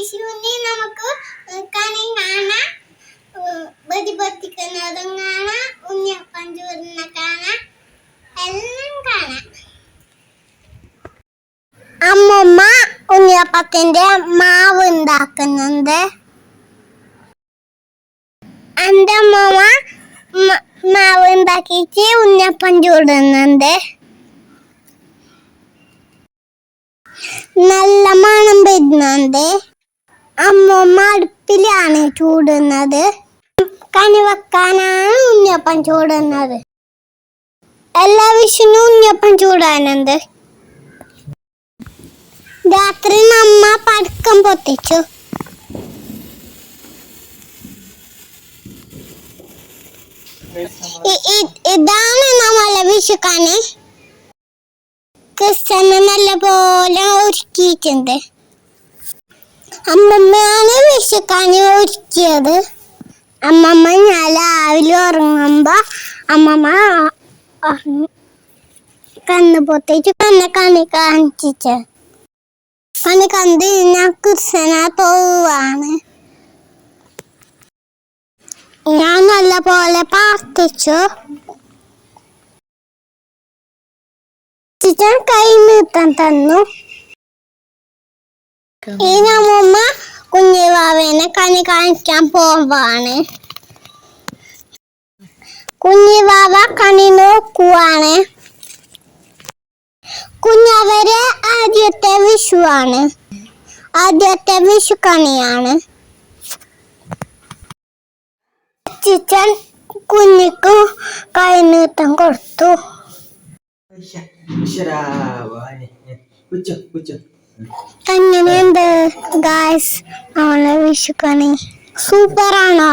വിഷുവിനെ നമുക്ക് കണി. കാണാം ബതി പൊത്തിക്കുന്നതും കാണാം. ഉണ്ണിയപ്പം ചൂരുന്ന കാണാം. എല്ലാം കാണാം. അമ്മമ്മ ഉണ്ണിയപ്പത്തിന്റെ മാവ് ഉണ്ടാക്കുന്നുണ്ട്. എന്റെ അമ്മമ്മ മാവ് ഉണ്ടാക്കിയിട്ട് ഉണ്ണിയപ്പം ചൂടുന്നുണ്ട് നല്ല മണം വരുന്നുണ്ട്. അമ്മമ്മ അടുപ്പിലാണ് ചൂടുന്നത്. കണി വെക്കാനാണ് ഉണ്ണിയപ്പം ചൂടുന്നത്. എല്ലാ വിഷുവിനും ഉണ്ണിയപ്പം ചൂടാനുണ്ട്. രാത്രി നമ്മ പടക്കം ഇ- ഇതാണ് നമ്മളെ വിഷുക്കാന് ക്രിസ്ത്യന് നല്ല പോലെ ഒരുക്കിയിട്ടുണ്ട്. അമ്മമ്മയാണ് വിഷുക്കണി ഒരുക്കിയത്. അമ്മമ്മ ഞാൻ രാവിലെ ഉറങ്ങുമ്പോ അമ്മമ്മ കണ്ണ് പൊത്തിച്ച് കണ്ണെ കണി കാണിച്ച കണി കണ്ട് ഞാൻ കൃഷ്ണന പോവാണ് ഞാൻ നല്ല പോലെ പ്രാർത്ഥിച്ചു ചിച്ചൻ കൈ നീട്ടാൻ തന്നു. ഈ നമ്മമ്മ കുഞ്ഞിവാവേനെ കണി കാണിക്കാൻ പോവാണ്. കുഞ്ഞിവാവ കണി നോക്കുവാണ്. കുഞ്ഞവരെ ആദ്യത്തെ വിഷുവാണ്. ആദ്യത്തെ വിഷു കണിയാണ്. ചിച്ചൻ കുഞ്ഞിക്ക് കൈനീട്ടം കൊടുത്തു. ഉച്ച ഉച്ച. എങ്ങനെയുണ്ട് ഗായ്സ് നമ്മളെ വിഷു കണി സൂപ്പറാണോ